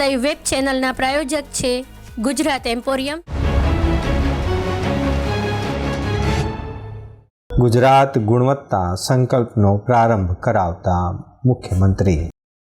Live web ચેનલના પ્રાયોજક છે Gujarat emporium Gujarat ગુણવત્તા સંકલ્પનો પ્રારંભ કરાવતા મુખ્યમંત્રી.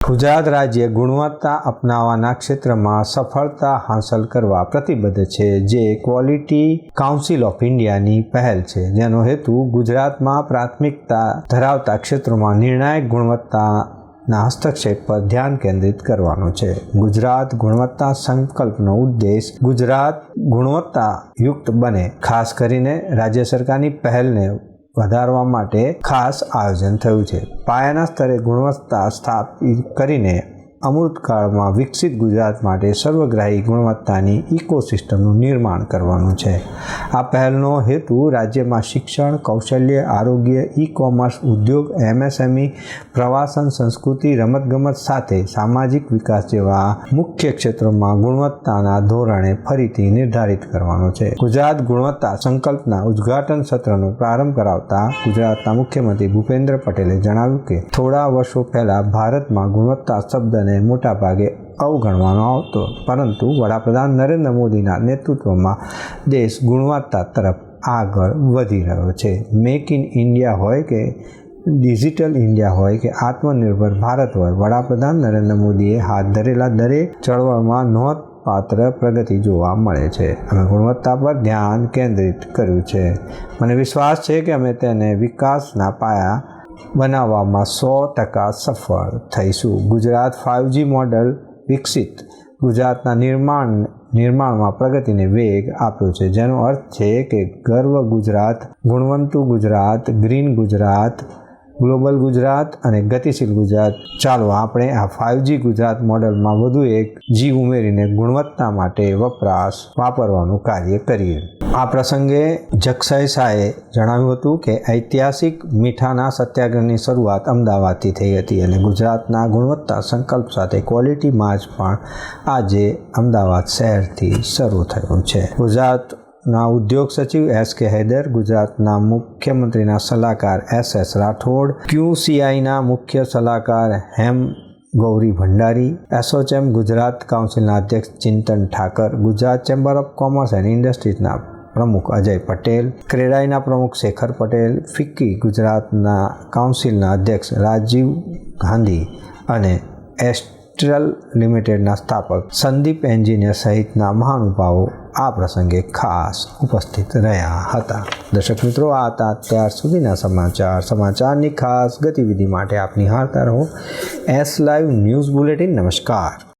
ગુજરાત રાજ્ય ગુણવત્તા અપનાવવાના ક્ષેત્રમાં સફળતા હાંસલ કરવા પ્રતિબદ્ધ છે, જે ક્વોલિટી કાઉન્સિલ ઓફ ઇન્ડિયાની પહેલ છે. જેનો હેતુ ગુજરાતમાં પ્રાથમિકતા ધરાવતા ક્ષેત્રોમાં નિર્ણાયક ગુણવત્તા ના હસ્તક્ષેપ પર ધ્યાન કેન્દ્રિત કરવાનો છે. ગુજરાત ગુણવત્તા સંકલ્પનો ઉદ્દેશ ગુજરાત ગુણવત્તા યુક્ત બને, ખાસ કરીને રાજ્ય સરકારની પહેલને વધારવા માટે ખાસ આયોજન થયું છે. પાયાના સ્તરે ગુણવત્તા સ્થાપિત કરીને અમૃતકાળમાં વિકસિત ગુજરાત માટે સર્વગ્રાહી ગુણવત્તાની ઇકોસિસ્ટમનું નિર્માણ કરવાનું છે. આ પહેલનો હેતુ રાજ્યમાં શિક્ષણ, કૌશલ્ય, આરોગ્ય ઈ કોમર્સ ઉદ્યોગ, એમએસએમઈ, પ્રવાસન, સંસ્કૃતિ, રમતગમત સાથે સામાજિક વિકાસ જેવા મુખ્ય ક્ષેત્રોમાં ગુણવત્તાના ધોરણે ફરીથી નિર્ધારિત કરવાનો છે. ગુજરાત ગુણવત્તા સંકલ્પના ઉદ્ઘાટન સત્રનો પ્રારંભ કરાવતા ગુજરાતના મુખ્યમંત્રી ભૂપેન્દ્ર પટેલે જણાવ્યું કે, થોડા વર્ષો પહેલા ભારતમાં ગુણવત્તા શબ્દને મોટા ભાગે અવગણવાનો આવતો. પરંતુ વડાપ્રધાન નરેન્દ્ર મોદીના નેતૃત્વમાં દેશ ગુણવત્તા તરફ આગળ વધી રહ્યો છે. મેક ઇન ઇન્ડિયા હોય કે ડિજિટલ ઇન્ડિયા હોય કે આત્મનિર્ભર ભારત હોય, વડાપ્રધાન નરેન્દ્ર મોદીએ હાથ ધરેલા દરેક ચળવળમાં નોંધપાત્ર પ્રગતિ જોવા મળે છે. અમે ગુણવત્તા પર ધ્યાન કેન્દ્રિત કર્યું છે. મને વિશ્વાસ છે કે અમે તેને વિકાસના પાયા બનાવવામાં સો ટકા સફળ થઈશું. ગુજરાત ફાઇવજી મોડલ વિકસિત. ગુજરાતના નિર્માણ, નિર્માણમાં પ્રગતિને વેગ આપ્યો છે. જેનો અર્થ છે કે ગર્વ ગુજરાત, ગુણવંતુ ગુજરાત, ગ્રીન ગુજરાત, ગ્લોબલ ગુજરાત અને ગતિશીલ ગુજરાત. ચાલો આપણે આ ફાઇવજી ગુજરાત મોડલમાં વધુ એક જી ઉમેરીને ગુણવત્તા માટે વપરાશ વાપરવાનું કાર્ય કરીએ. આ પ્રસંગે જક્ષય શાહે જણાવ્યું હતું કે ઐતિહાસિક મીઠાના સત્યાગ્રહની શરૂઆત અમદાવાદથી થઈ હતી અને ગુજરાતના ગુણવત્તા સંકલ્પ સાથે ક્વોલિટી માર્ચ પણ આજે અમદાવાદ શહેરથી શરૂ થયું છે. ગુજરાત ના ઉદ્યોગ સચિવ એસ કે હૈદર, ગુજરાતના મુખ્યમંત્રીના સલાહકાર એસ એસ રાઠોડ ક્યુસીઆઈના મુખ્ય સલાહકાર હેમ ગૌરી ભંડારી એસોચેમ ગુજરાત કાઉન્સિલના અધ્યક્ષ Chintan Thakar, Gujarat chamber of commerce and ઇન્ડસ્ટ્રીઝના પ્રમુખ અજય પટેલ, ક્રેડાઈના પ્રમુખ શેખર પટેલ, ફિક્કી ગુજરાતના કાઉન્સિલના અધ્યક્ષ રાજીવ ગાંધી અને એસ્ટ્રલ લિમિટેડના સ્થાપક સંદીપ એન્જિનિયર સહિતના મહાનુભાવો આ પ્રસંગે ખાસ ઉપસ્થિત રહ્યા હતા. દર્શક મિત્રો, આ હતા અત્યાર સુધીના સમાચાર. સમાચારની ખાસ ગતિવિધિ માટે આપ નિહાળતા રહો. S live news bulletin. નમસ્કાર.